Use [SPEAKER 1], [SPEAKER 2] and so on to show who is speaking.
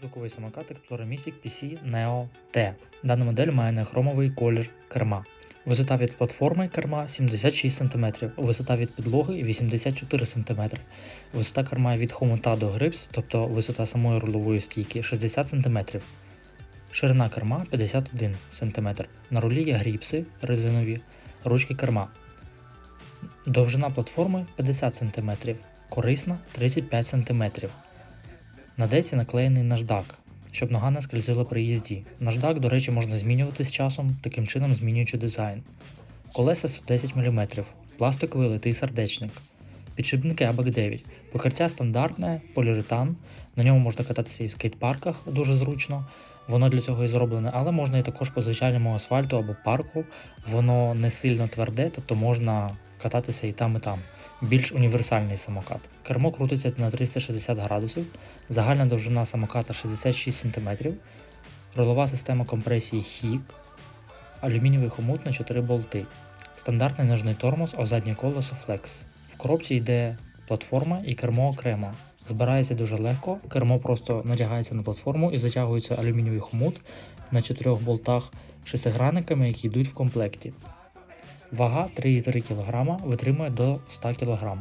[SPEAKER 1] Трюковий самокат Explorer Mystic PC Neo T. Дана модель має нехромовий колір керма. Висота від платформи керма 76 см, висота від підлоги 84 см, висота керма від хомута до грипс, тобто висота самої рулової стійки 60 см. Ширина керма 51 см. На рулі є гріпси резинові, ручки керма. Довжина платформи 50 см, корисна 35 см. На деці наклеєний наждак, щоб нога не скользила при їзді. Наждак, до речі, можна змінювати з часом, таким чином змінюючи дизайн. Колеса 110 мм, пластиковий литий сердечник. Підшипники ABAC 9. Покриття стандартне, поліуретан. На ньому можна кататися і в скейт-парках дуже зручно. Воно для цього і зроблене, але можна і також по звичайному асфальту або парку. Воно не сильно тверде, тобто можна кататися і там, і там. Більш універсальний самокат. Кермо крутиться на 360 градусів, загальна довжина самоката 66 см, рулова система компресії HIG, алюмінієвий хомут на 4 болти, стандартний ножний тормоз, а заднє колесо Flex. В коробці йде платформа і кермо окремо. Збирається дуже легко, кермо просто надягається на платформу і затягується алюмінієвий хомут на 4 болтах шестигранниками, які йдуть в комплекті. Вага 3,3 кг витримує до 100 кг.